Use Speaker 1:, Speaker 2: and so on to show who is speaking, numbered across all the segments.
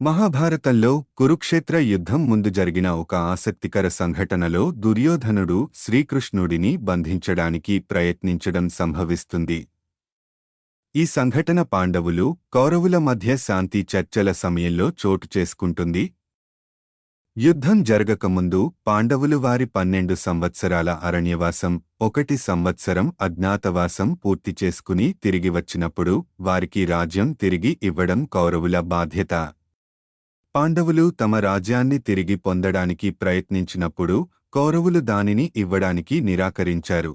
Speaker 1: మహాభారతంలో కురుక్షేత్ర యుద్ధం ముందు జరిగిన ఒక ఆసక్తికర సంఘటనలో దుర్యోధనుడు శ్రీకృష్ణుడిని బంధించడానికి ప్రయత్నించడం సంభవిస్తుంది. ఈ సంఘటన పాండవులు కౌరవుల మధ్య శాంతి చర్చల సమయంలో చోటు చేసుకుంటుంది. యుద్ధం జరగకముందు పాండవులు వారి పన్నెండు సంవత్సరాల అరణ్యవాసం ఒకటి సంవత్సరం అజ్ఞాతవాసం పూర్తి చేసుకుని తిరిగి వచ్చినప్పుడు వారికి రాజ్యం తిరిగి ఇవ్వడం కౌరవుల బాధ్యత. పాండవులు తమ రాజ్యాన్ని తిరిగి పొందడానికి ప్రయత్నించినప్పుడు కౌరవులు దానిని ఇవ్వడానికి నిరాకరించారు.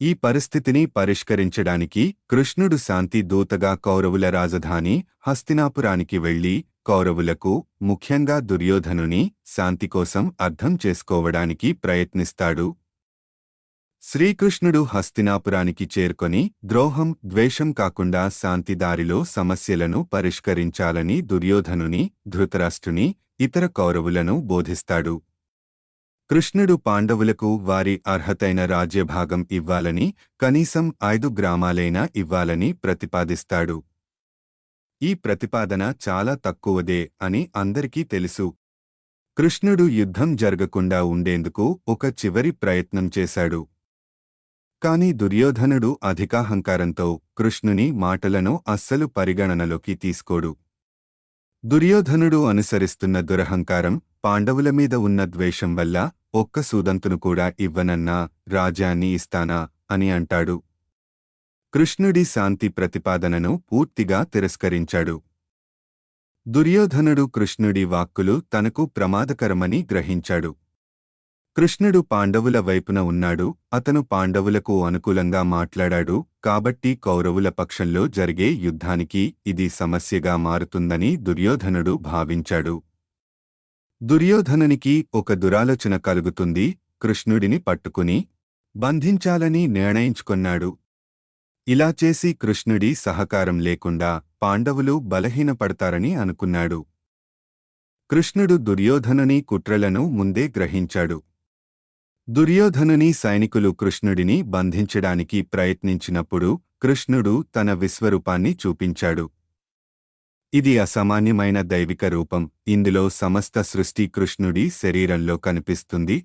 Speaker 1: ఈ పరిస్థితిని పరిష్కరించడానికి కృష్ణుడు శాంతి దూతగా కౌరవుల రాజధాని హస్తినాపురానికి వెళ్ళి కౌరవులకు ముఖ్యంగా దుర్యోధనుని శాంతి కోసం అర్థం చేసుకోవడానికి ప్రయత్నిస్తాడు. శ్రీకృష్ణుడు హస్తినాపురానికి చేరుకొని ద్రోహం ద్వేషం కాకుండా శాంతిదారిలో సమస్యలను పరిష్కరించాలని దుర్యోధనుని ధృతరాష్ట్రుని ఇతర కౌరవులను బోధిస్తాడు. కృష్ణుడు పాండవులకు వారి అర్హతైన రాజ్యభాగం ఇవ్వాలని కనీసం ఐదు గ్రామాలైనా ఇవ్వాలని ప్రతిపాదిస్తాడు. ఈ ప్రతిపాదన చాలా తక్కువదే అని అందరికీ తెలుసు. కృష్ణుడు యుద్ధం జరగకుండా ఉండేందుకు ఒక చివరి ప్రయత్నం చేశాడు. కాని దుర్యోధనుడు అధికాహంకారంతో కృష్ణుని మాటలను అస్సలు పరిగణనలోకి తీసుకోడు. దుర్యోధనుడు అనుసరిస్తున్న దురహంకారం పాండవుల మీద ఉన్న ద్వేషం వల్ల ఒక్క సూదంతును కూడా ఇవ్వనన్నా రాజ్యాన్ని ఇస్తానా అని అంటాడు. కృష్ణుడి శాంతి ప్రతిపాదనను పూర్తిగా తిరస్కరించాడు. దుర్యోధనుడు కృష్ణుడి వాక్కులు తనకు ప్రమాదకరమని గ్రహించాడు. కృష్ణుడు పాండవుల వైపున ఉన్నాడు అతను పాండవులకు అనుకూలంగా మాట్లాడాడు కాబట్టి కౌరవుల పక్షంలో జరిగే యుద్ధానికి ఇది సమస్యగా మారుతుందని దుర్యోధనుడు భావించాడు. దుర్యోధనునికి ఒక దురాలోచన కలుగుతుంది కృష్ణుడిని పట్టుకుని బంధించాలని నిర్ణయించుకొన్నాడు. ఇలా చేసి కృష్ణుడి సహకారం లేకుండా పాండవులు బలహీనపడతారని అనుకున్నాడు. కృష్ణుడు దుర్యోధనుని కుట్రలను ముందే గ్రహించాడు. దుర్యోధనుని సైనికులు కృష్ణుడిని బంధించడానికి ప్రయత్నించినప్పుడు కృష్ణుడు తన విశ్వరూపాన్ని చూపించాడు. ఇది అసామాన్యమైన దైవిక రూపం. ఇందులో సమస్త సృష్టి కృష్ణుడి శరీరంలో కనిపిస్తుంది.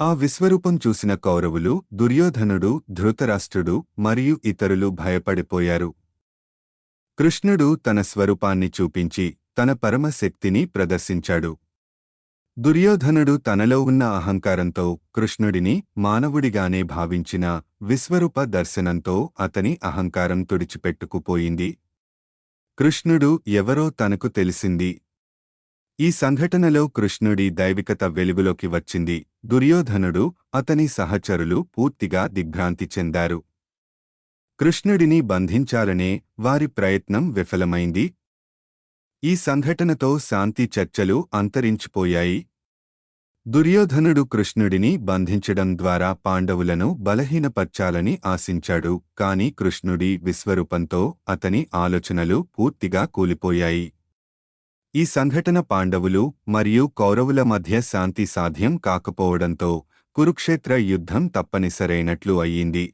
Speaker 1: ఆ విశ్వరూపం చూసిన కౌరవులు దుర్యోధనుడు ధృతరాష్ట్రుడు మరియు ఇతరులు భయపడిపోయారు. కృష్ణుడు తన స్వరూపాన్ని చూపించి తన పరమశక్తిని ప్రదర్శించాడు. దుర్యోధనుడు తనలో ఉన్న అహంకారంతో కృష్ణుడిని మానవుడిగానే భావించిన విశ్వరూప దర్శనంతో అతని అహంకారం తుడిచిపెట్టుకుపోయింది. కృష్ణుడు ఎవరో తనకు తెలిసింది. ఈ సంఘటనలో కృష్ణుడి దైవికత వెలుగులోకి వచ్చింది. దుర్యోధనుడు అతని సహచరులు పూర్తిగా దిగ్భ్రాంతి చెందారు. కృష్ణుడిని బంధించాలనే వారి ప్రయత్నం విఫలమైంది. ఈ సంఘటనతో శాంతి చర్చలు అంతరించిపోయాయి. దుర్యోధనుడు కృష్ణుడిని బంధించడం ద్వారా పాండవులను బలహీనపర్చాలని ఆశించాడు కాని కృష్ణుడి విశ్వరూపంతో అతని ఆలోచనలు పూర్తిగా కూలిపోయాయి. ఈ సంఘటన పాండవులు మరియు కౌరవుల మధ్య శాంతి సాధ్యం కాకపోవడంతో కురుక్షేత్ర యుద్ధం తప్పనిసరైనట్లు అయ్యింది.